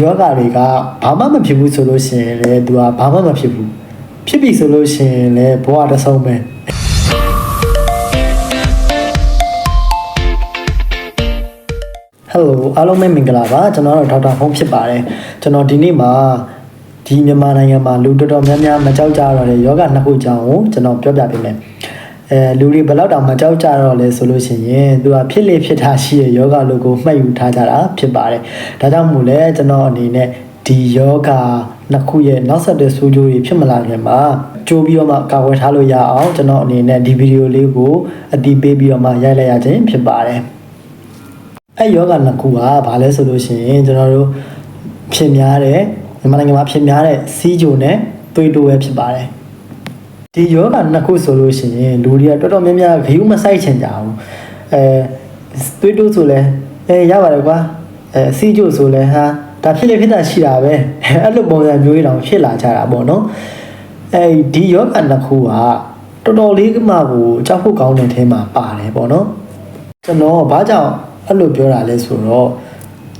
ယောဂတွေကဘာမှမဖြစ်ဘူးဆိုလို့ရှိရင်လည်းသူကဘာမှမဖြစ်ဘူးဖြစ်ပြီဆိုလို့ရှိရင်လည်းဘဝတစ်ဆုံးပဲဟယ်လိုအားလုံးပဲမင်္ဂလာပါကျွန်တော်တို့ဒေါက်တာဖုန်းဖြစ်ပါတယ်ကျွန်တော်ဒီနေ့မှာဒီမြန်မာနိုင်ငံမှာလူတော်တော်များများမကြောက်ကြတော့တဲ့ယောဂနှစ်ခုအကြောင်းကိုကျွန်တော်ပြောပြပေးမယ် အဲလူတွေဘယ်တော့တောင်မကြောက်ကြတော့လဲဆိုလို့ရှိရင်သူကဖြစ်လေဖြစ်တာရှိရဲ့ယောဂလို့ကိုမှတ်ယူထားကြတာဖြစ်ပါတယ်ဒါကြောင့်မို့လဲကျွန်တော်အနေနဲ့ဒီယောဂနှစ်ခုရဲ့နောက်ဆက်တွဲဆိုးကျိုးတွေဖြစ်မလာခင်မှာကြိုးပြီးတော့မှကာကွယ်ထားလို့ရအောင်ကျွန်တော်အနေနဲ့ဒီဗီဒီယိုလေးကိုအတီးပေးပြီးတော့မှရိုက်လိုက်ရခြင်းဖြစ်ပါတယ်အဲ့ယောဂနှစ်ခုကဘာလဲဆိုလို့ရှိရင်ကျွန်တော်တို့ဖြစ်များတဲ့မြန်မာနိုင်ငံမှာဖြစ်များတဲ့စီးကြိုနဲ့သွေးတိုးပဲဖြစ်ပါတယ် ဒီယောဂနှစ်ခုဆိုလို့ရှိရင်လူတွေကတော်တော်များများဂရုမစိုက်ချင်ကြဘူးအဲသွေးတိုးဆိုလဲအဲရပါတယ်ကွာအဲစီးကြိုဆိုလဲဟာဒါဖြစ်လေဖြစ်တာရှိတာပဲအဲ့လိုပုံစံမျိုးတွေတောင်ဖြစ်လာကြတာပေါ့နော်အဲဒီယောဂနှစ်ခုကတော်တော်လေးမှကိုကြောက်ဖို့ကောင်းတဲ့ထဲမှာပါတယ်ပေါ့နော်ကျွန်တော်ဘာကြောင့်အဲ့လိုပြောတာလဲဆိုတော့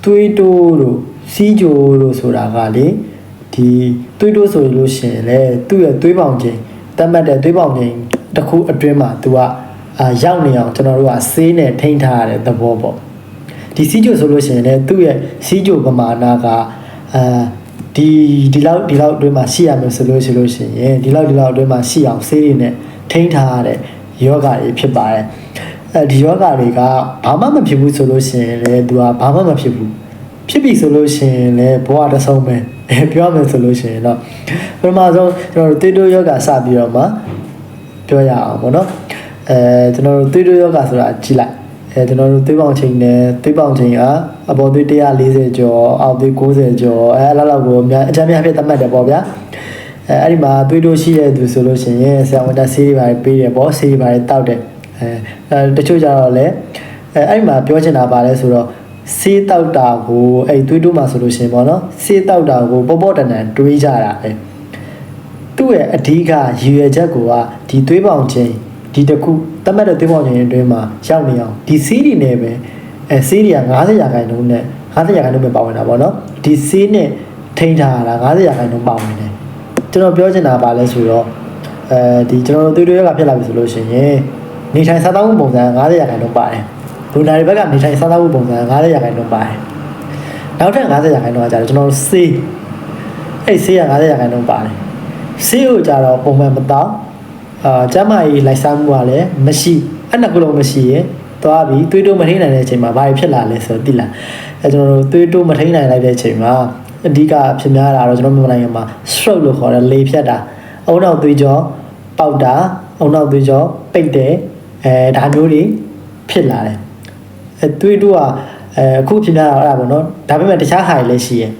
သွေးတိုးတို့စီးကြိုတို့ဆိုတာကလေဒီသွေးတိုးဆိုလို့ရှိရင်လေသူ့ရဲ့သွေးပေါင်ချိန် တတ်မှတ်တဲ့သွေးပေါင်ချိန်တစ်ခုအတွင်းမှာ तू ကအာရောက်နေအောင်ကျွန်တော်တို့ကဆေးနဲ့ထိန်းထားရတဲ့သဘောပေါ့ဒီစီးကြိုဆိုလို့ရှိရင်လေသူ့ရဲ့စီးကြိုပမာဏကအာဒီဒီလောက်ဒီလောက်အတွင်းမှာရှိရမယ်ဆိုလို့ရှိလို့ရှိရင်ဒီလောက်ဒီလောက်အတွင်းမှာရှိအောင်ဆေးတွေနဲ့ထိန်းထားရတဲ့ယောဂတွေဖြစ်ပါတယ်အဲဒီယောဂတွေကဘာမှမဖြစ်ဘူးဆိုလို့ရှိရင်လေ तू ကဘာမှမဖြစ်ဘူး ဖြစ်ပြီဆိုလို့ရှိရင်လည်းဘဝတစ်ဆုံးပဲအဲပြောမယ်ဆိုလို့ရှိရင်တော့ပထမဆုံးကျွန်တော်တို့တေတိုယောဂစပြီးတော့မှပြောရအောင်ပေါ့နော်အဲကျွန်တော်တို့တေတိုယောဂဆိုတာကြည့်လိုက်အဲကျွန်တော်တို့သွေးပေါင်ချိန်နဲ့သွေးပေါင်ချိန်ကအပေါ်သွေး140ကျော်အောက်သွေး90ကျော်အဲအဲ့လောက်လောက်ကိုအများအချမ်းများဖြစ်သတ်မှတ်တယ်ပေါ့ဗျာအဲအဲ့ဒီမှာသွေးတိုးရှိတဲ့သူဆိုလို့ရှိရင်ဆရာဝန်တက်ဆေးတွေပါပေးတယ်ပေါ့ဆေးတွေပါတောက်တယ်အဲအဲတချို့ကြတော့လည်းအဲအဲ့ဒီမှာပြောချင်တာပါလဲဆိုတော့ ဆေးတောက်တာကိုအဲ့သွေးတိုးမှာဆိုလို့ရှိရင်ပေါ့နော်ဆေးတောက်တာကိုပေါ့ပေါ့တန်တန်တွေးကြတာပဲသူ့ရဲ့အဓိကရည်ရွယ်ချက်ကိုကဒီသွေးပေါင်ချင်းဒီတစ်ခုတတ်မှတ်တဲ့သွေးပေါင်ချင်းအတွင်းမှာရောက်နေအောင်ဒီဆေးတွေနဲ့ပဲအဲဆေးတွေက90ရာခိုင်နှုန်းနဲ့90ရာခိုင်နှုန်းပဲပါဝင်တာပေါ့နော်ဒီဆေးနဲ့ထိန်းထားရတာ90ရာခိုင်နှုန်းပါဝင်တယ်ကျွန်တော်ပြောချင်တာပါလဲဆိုတော့အဲဒီကျွန်တော်တို့သွေးတိုးရကဖြစ်လာပြီဆိုလို့ရှိရင်နေထိုင်စားသောက်မှုပုံစံ90ရာခိုင်နှုန်းပါတယ် လူနာတွေဘက်ကနေထိုင်စားသောက်မှုပုံစံ90ရာခိုင်နှုန်းပါတယ်နောက်ထပ်90ရာခိုင်နှုန်းကကြတော့ကျွန်တော်တို့ဆေးအဲ့ဆေးက90ရာခိုင်နှုန်းပါတယ်ဆေးကိုကြတော့ပုံမှန်မတော့အာကျန်းမာရေးလိုက်စားမှုကလည်းမရှိအဲ့နှစ်ခုလုံးမရှိရင်သွားပြီးသွေးတိုးမထိန်နိုင်တဲ့အချိန်မှာဘာဖြစ်လာလဲဆိုတော့သိလားအဲကျွန်တော်တို့သွေးတိုးမထိန်နိုင်လိုက်တဲ့အချိန်မှာအဓိကဖြစ်များတာတော့ကျွန်တော်မြန်မာနိုင်ငံမှာ stroke လို့ခေါ်တဲ့လေဖြတ်တာအုံနောက်သွေးကြောပေါက်တာအုံနောက်သွေးကြောပိတ်တယ်အဲဒါမျိုးတွေဖြစ်လာတယ် အဲသွေးတိုးကအဲအခုဖြစ်များတာအဲ့ဒါပေါ့နော်ဒါပေမဲ့တခြားဟာတွေလည်းရှိရယ်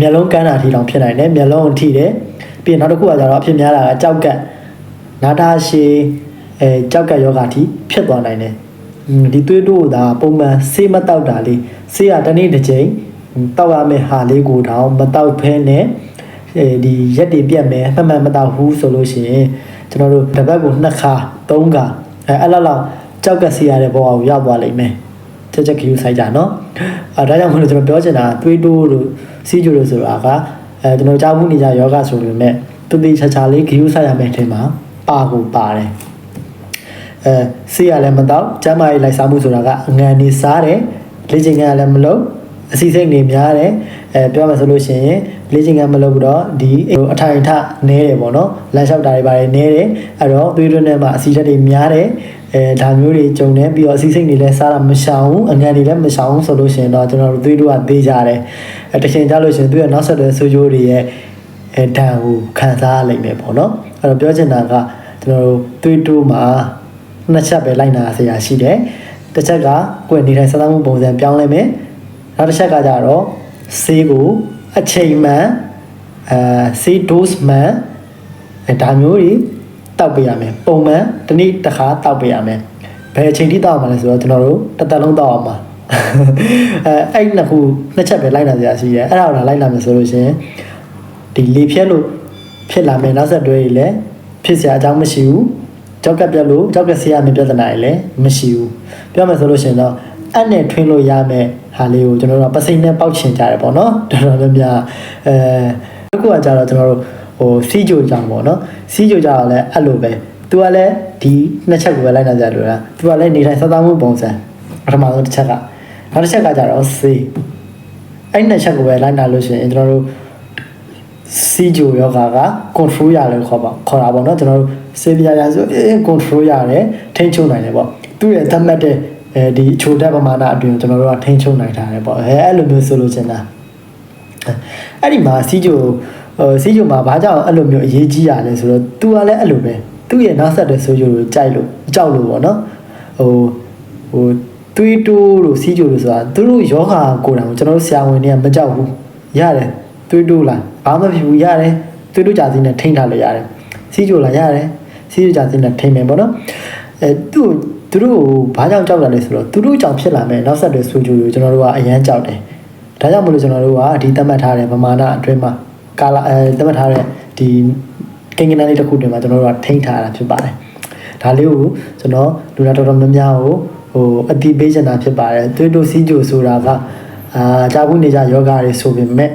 မျက်လုံးကန်းတာထိတောင်ဖြစ်နိုင်တယ်မျက်လုံးကိုထိတယ်ပြီးရင်နောက်တစ်ခုကကျတော့အဖြစ်များတာကကြောက်ကက်နာတာရှည်အဲကြောက်ကက်ယောဂါထိဖြစ်သွားနိုင်တယ်ဒီသွေးတိုးကပုံမှန်ဆေးမတောက်တာလေးဆေးကတစ်နေ့တစ်ချိန်တောက်ရမယ့်ဟာလေးကိုတောင်မတောက်ဖဲနဲ့အဲဒီရက်တွေပြတ်မယ်မှန်မှန်မတောက်ဘူးဆိုလို့ရှိရင်ကျွန်တော်တို့တစ်ပတ်ကိုနှစ်ခါသုံးခါအဲအဲ့လောက်လောက်ကြောက်ကက်ဆေးရတဲ့ဘဝကိုရောက်သွားလိမ့်မယ် ချက်ချက်ခယူဆိုင်ကြနော်အဲဒါကြောင့်မလို့ကျွန်တော်ပြောချင်တာသွေးတိုးလို့စီးကြိုလို့ဆိုတာကအဲကျွန်တော်ကြားမှုနေကြယောဂဆိုပေမဲ့တူတီချာချာလေးခယူဆိုင်ရမယ်ထင်မှာပါကိုပါတယ်အဲဆေးရလည်းမတော့ကျမ်းမာရေးလိုက်စားမှုဆိုတာကအငံနေစားတယ်လေ့ကျင့်ခန်းလည်းမလုပ်အစီစိတ်နေများတယ်အဲပြောမှဆိုလို့ရှိရင်လေ့ကျင့်ခန်းမလုပ်တော့ဒီအထိုင်ထနဲတယ်ပေါ့နော်လမ်းလျှောက်တာတွေပါတယ်နဲတယ်အဲ့တော့သွေးတွင်းထဲမှာအစီဓာတ်တွေများတယ် အဲဒါမျိုးတွေကြုံတယ်ပြီးတော့အစီစိတ်တွေလည်းစားတာမရှောင်ဘူးအငံတွေလည်းမရှောင်ဘူးဆိုလို့ရှိရင်တော့ကျွန်တော်တို့သွေးတို့ကသေးကြတယ်အဲတချင်ကြလို့ရှိရင်သွေးရဲ့နောက်ဆက်တွဲဆိုးကျိုးတွေရဲ့အဲဒဏ်ကိုခံစားရလိမ့်မယ်ပေါ့နော်အဲ့တော့ပြောချင်တာကကျွန်တော်တို့သွေးတိုးမှာနှစ်ချက်ပဲလိုက်နာဆရာရှိတယ်တစ်ချက်ကကိုယ်နေထိုင်စားသောက်မှုပုံစံပြောင်းလဲမယ်နောက်တစ်ချက်ကကြတော့ဆေးကိုအချိန်မှန်အဲဆေး dose မှန်အဲဒါမျိုးတွေ တောက်ပေးရမယ်ပုံမှန်တစ်နေ့တစ်ခါတောက်ပေးရမယ်ဘယ်အချိန်ထိတောက်မှာလဲဆိုတော့ကျွန်တော်တို့တစ်သက်လုံးတောက်အောင်ပါအဲအဲ့နှစ်ခုနှစ်ချက်ပဲလိုက်နာစရာရှိတယ်အဲ့ဒါကိုလိုက်နာမယ်ဆိုလို့ရှိရင်ဒီလေဖြတ်လို့ဖြစ်လာမယ်နောက်ဆက်တွဲတွေလည်းဖြစ်စရာအကြောင်းမရှိဘူးကြောက်ကပြက်လို့ကြောက်ကဆေးရမယ့်ပြဿနာတွေလည်းမရှိဘူးပြောမယ်ဆိုလို့ရှိရင်တော့အပ်နဲ့ထွင်းလို့ရမယ်ဟာလေးကိုကျွန်တော်တို့ကပစိန်နဲ့ပေါက်ချင်ကြတယ်ပေါ့နော်တော်တော်များများအဲတစ်ခုကကြတော့ကျွန်တော်တို့ ဟိုစီးကြိုကြောင်ပေါ့နော်စီးကြိုကြောင်လည်းအဲ့လိုပဲသူကလည်းဒီနှစ်ချက်ကိုပဲလိုက်နာကြလို့လားသူကလည်းနေထိုင်စားသောက်မှုပုံစံပထမဆုံးတစ်ချက်ကနောက်တစ်ချက်ကကြတော့စေးအဲ့နှစ်ချက်ကိုပဲလိုက်နာလို့ရှိရင်ကျွန်တော်တို့စီဂျိုယောဂါက control ရတယ်ခေါ်ပါခေါ်တာပေါ့နော်ကျွန်တော်တို့စေပြရာဆိုအင်း control ရတယ်ထိန်းချုပ်နိုင်တယ်ပေါ့သူ့ရဲ့သတ်မှတ်တဲ့အဲဒီအချိုတက်ပမာဏအတွင်းကျွန်တော်တို့ကထိန်းချုပ်နိုင်ထားတယ်ပေါ့အဲအဲ့လိုမျိုးဆိုလို့ချင်တာအဲ့ဒီမှာစီဂျို ဟိုစီဂျိုမှာဘာကြောင့်အဲ့လိုမျိုးအရေးကြီးရလဲဆိုတော့ तू ကလည်းအဲ့လိုပဲသူ့ရဲ့နောက်ဆက်တဲ့ဆိုဂျိုကိုကြိုက်လို့ကြောက်လို့ပေါ့နော်ဟိုဟိုသွေးတိုးလို့စီဂျိုလို့ဆိုတာသူတို့ယောဂါကိုယ်တိုင်ကိုကျွန်တော်တို့ဆရာဝန်တွေကမကြောက်ဘူးရတယ်သွေးတိုးလားဘာမှမဖြစ်ဘူးရတယ်သွေးတိုးကြစီနဲ့ထိန်းထားလို့ရတယ်စီဂျိုလားရတယ်စီဂျိုကြစီနဲ့ထိန်းမယ်ပေါ့နော်အဲသူ့သူတို့ဘာကြောင့်ကြောက်တာလဲဆိုတော့သူတို့ကြောင့်ဖြစ်လာမယ်နောက်ဆက်တဲ့ဆိုဂျိုကိုကျွန်တော်တို့ကအရန်ကြောက်တယ်ဒါကြောင့်မလို့ကျွန်တော်တို့ကဒီသတ်မှတ်ထားတဲ့ပမာဏအတွင်းမှာ ကာလာအဲသတ်မှတ်ထားတဲ့ဒီကိန်းဂဏန်းလေးတစ်ခုတွင်မှာကျွန်တော်တို့ကထိန်းထားတာဖြစ်ပါတယ်ဒါလေးကိုကျွန်တော်လူနာတော်တော်များများကိုဟိုအတိပေးချင်တာဖြစ်ပါတယ်သွေးတိုးစီးကြိုဆိုတာကအာကြာဘူးနေကြယောဂါတွေဆိုပေမဲ့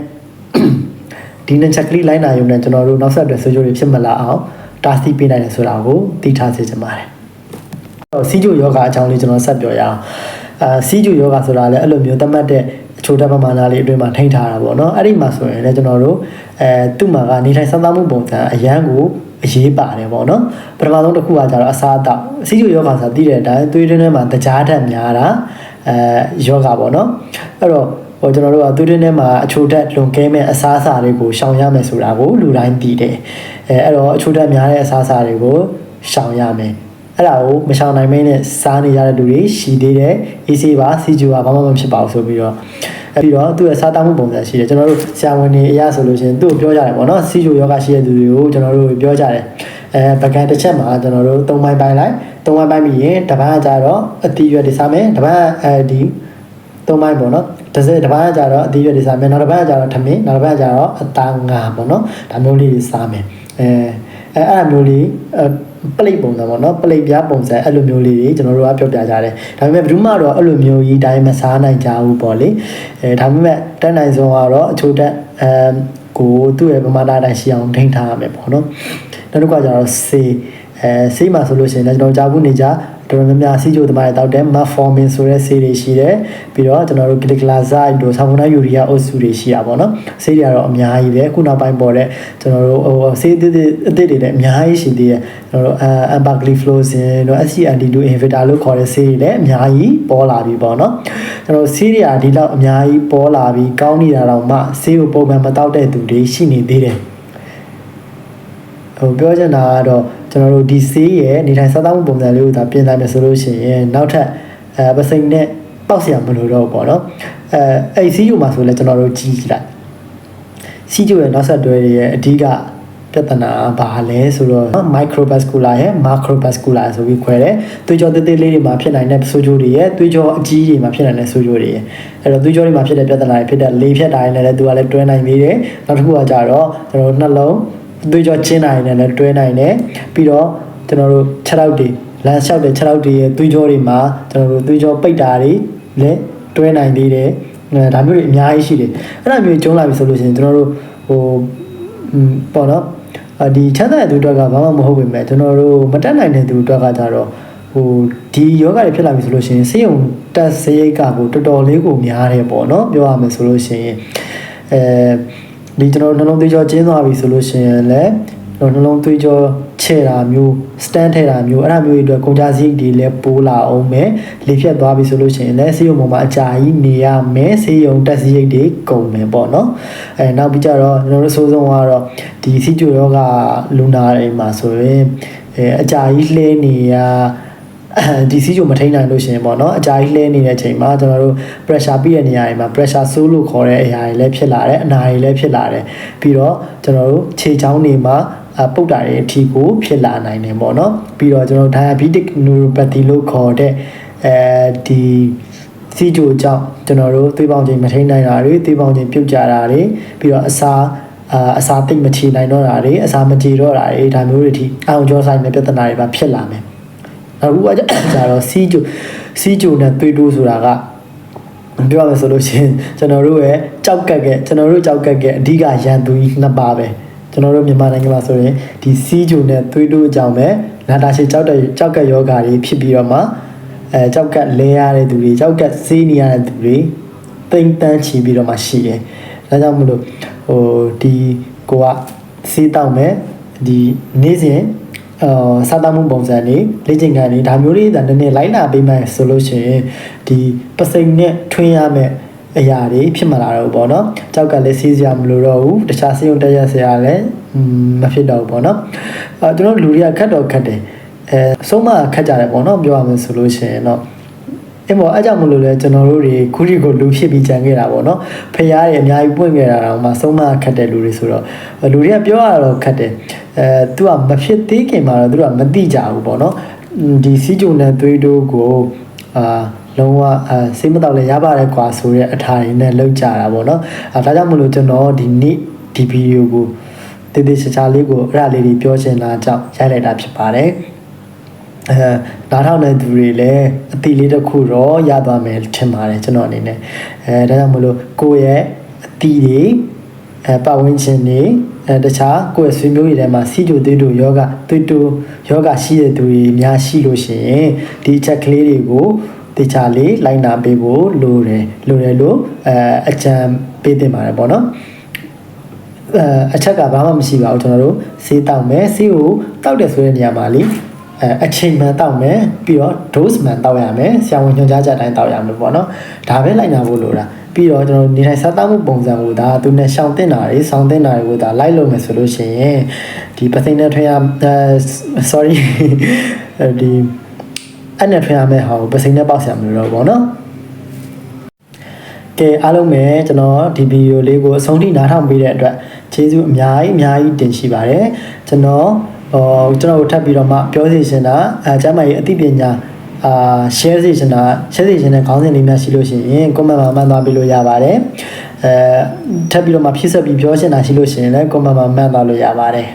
ဒီနှစ်ချက်ကလေးလိုက်နာရုံနဲ့ကျွန်တော်တို့နောက်ဆက်တွဲဆွေးကြိုးတွေဖြစ်မလာအောင်တားဆီးပေးနိုင်တယ်ဆိုတာကိုသိထားစေချင်ပါတယ်။အော်စီဂျိုယောဂအကြောင်းလေးကျွန်တော်ဆက်ပြောရအောင်။အာစီဂျိုယောဂဆိုတာလည်းအဲ့လိုမျိုးသတ်မှတ်တဲ့အ ချို့တက်ပမာဏလေးအတွင်းမှာထိန်းထားတာပေါ့နော်။အဲ့ဒီမှာဆိုရင်လည်းကျွန်တော်တို့အဲသူ့မှာကနေထိုင်စမ်းသပ်မှုပုံစံအရန်ကိုအရေးပါတယ်ပေါ့နော်။ပထမဆုံးတစ်ခုကကြတော့အစားအသောက်စီဂျိုယောဂဆိုတာသိတဲ့အတိုင်းသွေးတွင်းထဲမှာတကြားဓာတ်များတာအဲယောဂပေါ့နော်။အဲ့တော့ဟိုကျွန်တော်တို့ကသူတွင်းထဲမှာအချိုတက်လွန်ကဲမဲ့အစားအစာတွေကိုရှောင်ရမယ်ဆိုတာကိုလူတိုင်းသိတယ်အဲအဲ့တော့အချိုတက်များတဲ့အစားအစာတွေကိုရှောင်ရမယ် အဲ့ဒါကိုမရှောင်နိုင်မင်းနဲ့စားနေရတဲ့လူတွေရှိသေးတယ်အေးဆေးပါစီဂျူပါဘာမှမဖြစ်ပါဘူးဆိုပြီးတော့အဲ့ပြီးတော့သူ့ရဲ့စားတောက်မှုပုံစံရှိတယ်ကျွန်တော်တို့ဆရာဝန်တွေအရဆိုလို့ရှိရင်သူ့ကိုပြောကြတယ်ပေါ့နော်စီဂျူယောဂရှိတဲ့သူတွေကိုကျွန်တော်တို့ပြောကြတယ်အဲပကံတစ်ချက်မှာကျွန်တော်တို့၃ပိုင်းပိုင်းလိုက်၃ပိုင်းပိုင်းပြီးရင်တပန်းကကြတော့အတီးရွက်တွေစားမယ်တပန်းအဲဒီသုံးပိုင်းပေါ့နော်တစ်စက်တစ်ပိုင်းကကြတော့အသီးရွက်တွေစားမယ်နောက်တစ်ပိုင်းကကြတော့ထမင်းနောက်တစ်ပိုင်းကကြတော့အသားငါပေါ့နော်ဒါမျိုးလေးတွေစားမယ်အဲ အဲအဲ့လိုမျိုးလေးပလိတ်ပုံစံပေါ့နော်ပလိတ်ပြားပုံစံအဲ့လိုမျိုးလေးတွေကျွန်တော်တို့ကပြောပြကြတယ်ဒါပေမဲ့ဘယ်သူမှတော့အဲ့လိုမျိုးကြီးတိုင်းမစားနိုင်ကြဘူးပေါ့လေအဲဒါပေမဲ့တက်နိုင်ဆုံးကတော့အချို့တက်အဲကိုသူ့ရဲ့ပမာဏတိုင်းရှိအောင်ထိန်းထားရမယ်ပေါ့နော်နောက်တစ်ခုကကြတော့ဆေးအဲဆေးမှာဆိုလို့ရှိရင်လည်းကျွန်တော်ကြာဘူးနေကြ တော်တော်များများစီဂျိုတမိုင်းတောက်တဲ့ metformin ဆိုတဲ့ဆေးတွေရှိတယ်ပြီးတော့ကျွန်တော်တို့ glycoside တို့ sulfonate urea အုပ်စုတွေရှိရပါတော့ဆေးတွေကတော့အများကြီးပဲခုနောက်ပိုင်းပေါ်တဲ့ကျွန်တော်တို့ဟိုဆေးအသစ်အသစ်တွေလည်းအများကြီးရှိသေးတယ်ကျွန်တော်တို့ empagliflozin တို့ SCND2 inhibitor လို့ခေါ်တဲ့ဆေးတွေလည်းအများကြီးပေါ်လာပြီပေါ့နော်ကျွန်တော်ဆေးတွေကဒီလောက်အများကြီးပေါ်လာပြီးကောင်းနေတာတော့မှဆေးကိုပုံမှန်မတောက်တဲ့သူတွေရှိနေသေးတယ်ဟိုပြောချင်တာကတော့ ကျွန်တော်တို့ဒီဆေးရဲ့နေထိုင်စားသောက်မှုပုံစံလေးကိုဒါပြင်နိုင်မယ်ဆိုလို့ရှိရင်နောက်ထပ်အဲပစိန်နဲ့ပေါက်เสียမလို့တော့ပေါ့နော်အဲအဲ့စီးယူမှာဆိုလဲကျွန်တော်တို့ကြီးလိုက်စီးယူရဲ့နောက်ဆက်တွဲရဲ့အဓိကပြဿနာဘာလဲဆိုတော့ microvascular ရဲ့ macrovascular ဆိုပြီးခွဲတယ်သွေးကြောသေးသေးလေးတွေမှာဖြစ်နိုင်တဲ့ဆိုးကျိုးတွေရဲ့သွေးကြောအကြီးတွေမှာဖြစ်နိုင်တဲ့ဆိုးကျိုးတွေရဲ့အဲ့တော့သွေးကြောတွေမှာဖြစ်တဲ့ပြဿနာတွေဖြစ်တဲ့လေဖြတ်တိုင်းလည်းသူကလည်းတွဲနိုင်သေးတယ်နောက်တစ်ခုကကြတော့ကျွန်တော်တို့နှလုံး သွေးကြောချင်းနိုင်တယ်လည်းတွဲနိုင်တယ်ပြီးတော့ကျွန်တော်တို့ခြေထောက်တွေလမ်းလျှောက်တဲ့ခြေထောက်တွေရဲ့သွေးကြောတွေမှာကျွန်တော်တို့သွေးကြောပိတ်တာတွေလည်းတွဲနိုင်သေးတယ်အဲဒါမျိုးတွေအများကြီးရှိတယ်အဲ့ဒါမျိုးကျုံးလာပြီဆိုလို့ရှိရင်ကျွန်တော်တို့ဟိုပေါ့နော်ဒီချမ်းသာတဲ့သူတွေကဘာမှမဟုတ်ပေမဲ့ကျွန်တော်တို့မတက်နိုင်တဲ့သူတွေကကြတော့ဟိုဒီယောဂတွေဖြစ်လာပြီဆိုလို့ရှိရင်ဆေးရုံတက်စရိတ်ကကိုတော်တော်လေးကိုများတယ်ပေါ့နော်ပြောရမယ်ဆိုလို့ရှိရင်အဲ ဒီကျွန်တော်နှလုံးသွေးကြောကျင်းသွားပြီဆိုလို့ရှိရင်လည်းနှလုံးသွေးကြောချဲ့တာမျိုး stand ထဲတာမျိုးအဲ့ဒါမျိုးတွေအတွက်ကုန်ကြစရိတ်တွေလည်းပိုးလာအောင်မယ်လေဖြတ်သွားပြီဆိုလို့ရှိရင်လည်းဆေးရုံပေါ်မှာအကြာကြီးနေရမယ်ဆေးရုံတက်စရိတ်တွေကုန်မယ်ပေါ့နော်အဲနောက်ပြီးကြတော့ကျွန်တော်တို့စိုးဆုံးကတော့ဒီစီကျူယောဂလူနာတွေမှာဆိုရင်အဲအကြာကြီးလှဲနေရ ဒီစီဂျိုမထိန်နိုင်လို့ရှင်ပေါ့နော်အကြာကြီးလှဲနေတဲ့အချိန်မှာကျွန်တော်တို့ pressure ပြည့်တဲ့နေရာတွေမှာ pressure ဆိုးလို့ခေါ်တဲ့အရာတွေလည်းဖြစ်လာတယ်အနာတွေလည်းဖြစ်လာတယ်ပြီးတော့ကျွန်တော်တို့ခြေချောင်းတွေမှာအပုတ်တာတွေအထီကိုဖြစ်လာနိုင်တယ်ပေါ့နော်ပြီးတော့ကျွန်တော် diabetic neuropathy လို့ခေါ်တဲ့အဲဒီစီဂျိုကြောင့်ကျွန်တော်တို့သွေးပေါင်ချိန်မထိန်နိုင်တာတွေသွေးပေါင်ချိန်ပြုတ်ကျတာတွေပြီးတော့အစာအာအစာတိတ်မချေနိုင်တော့တာတွေအစာမကြေတော့တာတွေဒါမျိုးတွေအထိအောင်ကျော်ဆိုင်တဲ့ပြဿနာတွေပါဖြစ်လာမယ် အခုကကြတော့စီဂျိုစီဂျိုနဲ့သွေးတိုးဆိုတာကပြောရမယ်ဆိုလို့ရှိရင်ကျွန်တော်တို့ရဲ့ကြောက်ကက်ကက်ကျွန်တော်တို့ကြောက်ကက်ကက်အဓိကရန်သူကြီးနှစ်ပါးပဲကျွန်တော်တို့မြန်မာနိုင်ငံမှာဆိုရင်ဒီစီးဂျိုနဲ့သွေးတိုးအကြောင်းပဲနာတာရှည်ကြောက်တဲ့ကြောက်ကက်ယောဂါတွေဖြစ်ပြီးတော့မှအဲကြောက်ကက်လဲရတဲ့သူတွေကြောက်ကက်စေးနေရတဲ့သူတွေတိမ်တန်းချီပြီးတော့မှရှိတယ်ဒါကြောင့်မလို့ဟိုဒီကိုကစေးတောက်မယ်ဒီနေ့စဉ် အာစားတောက်မှုပုံစံတွေလေ့ကျင့်ခန်းတွေဒါမျိုးတွေဒါနည်းနည်းလိုက်နာပေးမယ်ဆိုလို့ရှိရင်ဒီပစိန်နဲ့ထွင်းရမယ်အရာတွေဖြစ်မလာတော့ဘူးပေါ့နော်ကြောက်ကလည်းစီးစရာမလိုတော့ဘူးတခြားစေယုံတက်ရစရာလည်းမဖြစ်တော့ဘူးပေါ့နော်အဲကျွန်တော်လူတွေကခက်တော့ခက်တယ်အဲဆုံးမခက်ကြတယ်ပေါ့နော်ပြောရမယ်ဆိုလို့ရှိရင်တော့ အဲ့ပေါ်အဲ့ကြောင့်မလို့လဲကျွန်တော်တို့တွေခုရီကိုလူဖြစ်ပြီးကြံခဲ့တာပေါ့နော်ဖះရအများကြီးပွင့်ခဲ့တာတော့မှဆုံးမခက်တဲ့လူတွေဆိုတော့လူတွေကပြောရတော့ခက်တယ်အဲသူကမဖြစ်သေးခင်မှာတော့သူကမသိကြဘူးပေါ့နော်ဒီစီဂျုံနဲ့သွေးတိုးကိုအာလုံးဝအဲစိတ်မတော့လဲရပါတယ်ကွာဆိုတဲ့အထာရင်းနဲ့လောက်ကြတာပေါ့နော်အဲဒါကြောင့်မလို့ကျွန်တော်ဒီနေ့ဒီဗီဒီယိုကိုတည်တည်ချာချာလေးကိုအဲ့ဒါလေးတွေပြောချင်တာကြောင့်ရိုက်လိုက်တာဖြစ်ပါတယ် အဲနားထောင်တဲ့သူတွေလည်းအတိလေးတစ်ခုတော့ရသွားမယ်ထင်ပါတယ်ကျွန်တော်အနေနဲ့အဲဒါကြောင့်မလို့ကိုယ့်ရဲ့အတိတွေအဲပတ်ဝန်းကျင်တွေအဲတခြားကိုယ့်ရဲ့ဆွေမျိုးတွေထဲမှာစီဂျိုသွေးတို့ယောဂသွေးတို့ယောဂရှိတဲ့သူတွေများရှိလို့ရှိရင်ဒီအချက်ကလေးတွေကိုတေချာလေးလိုက်နာပေးဖို့လိုတယ်လိုတယ်လို့အဲအကြံပေးတင်ပါတယ်ပေါ့နော်အဲအချက်ကဘာမှမရှိပါဘူးကျွန်တော်တို့ဆေးတောက်မယ်ဆေးကိုတောက်တယ်ဆိုတဲ့နေရာမှာလေ အဲအချိန်မှန်တောက်မယ်ပြီးတော့ dose မှန်တောက်ရမယ်ဆရာဝန်ညွှန်ကြားချက်တိုင်းတောက်ရမယ်ပေါ့နော်ဒါပဲလိုက်နာဖို့လိုတာပြီးတော့ကျွန်တော်နေထိုင်စားသောက်မှုပုံစံကိုဒါသူနဲ့ရှောင်တင်တာတွေစောင့်တင်တာတွေကိုဒါလိုက်လို့မယ်ဆိုလို့ရှိရင်ဒီပစိန်နဲ့ထွင်ရအဲ sorry ဒီအဲ့နဲ့ထွင်ရမယ့်ဟာကိုပစိန်နဲ့ပေါက်ဆရာမလို့တော့ဘောနော်ကဲအားလုံးပဲကျွန်တော်ဒီဗီဒီယိုလေးကိုအဆုံးထိနားထောင်ပေးတဲ့အတွက်ကျေးဇူးအများကြီးအများကြီးတင်ရှိပါတယ်ကျွန်တော် ဟိုကျွန်တော်တို့ထပ်ပြီးတော့မှပြောစီချင်တာအဲကျမ်းမာရေးအသိပညာအာ share စီချင်တာ share စီချင်တဲ့ခေါင်းစဉ်လေးများရှိလို့ရှိရင် comment မှာမှတ်သွားပေးလို့ရပါတယ်အဲထပ်ပြီးတော့မှဖြည့်ဆက်ပြီးပြောချင်တာရှိလို့ရှိရင်လည်း comment မှာမှတ်သွားလို့ရပါတယ်